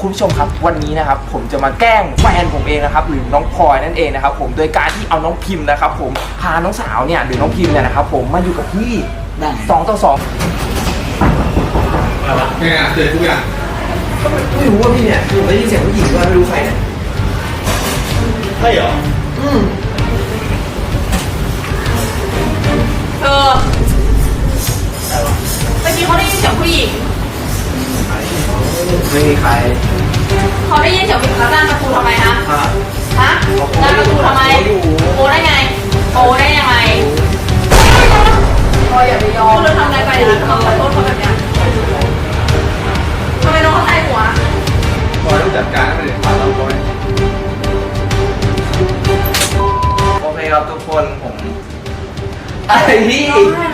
คุณผู้ชมครับวันนี้นะครับผมจะมาแกล้งแฟนผมเองนะครับหรือน้องพลอยนั่นเองนะครับผมโดยการที่เอาน้องพิมพ์นะครับผมพาน้องสาวเนี่ยหรือน้องพิมพ์เนี่ยนะครับผมมาอยู่กับพี่สองต่อสองไงอะเจอทุกอย่างก็ไม่รู้ว่าพี่เนี่ยคือผมได้ยินเสียงผู้หญิงว่าไม่รู้ใครเนี่ยใช่เหรออืมเธอเมื่อกี้เขาได้ยินเสียงผู้หญิงไม่มีใคร เขาได้ยินเสียงผู้หญิงแล้วด้านประตูทำไมฮะฮะฮะด้านประตูทำไมโอได้ไงโอได้ยังไงโออย่าไปยอมเราทำอะไรไปนะเราขอโทษเขาแบบเนี้ยทำไมน้องเขาใส่หัวพอต้องจัดการให้มันเด็ดขาดเราพอยโอเคครับทุกคนผมอะไรพี่ร้องไห้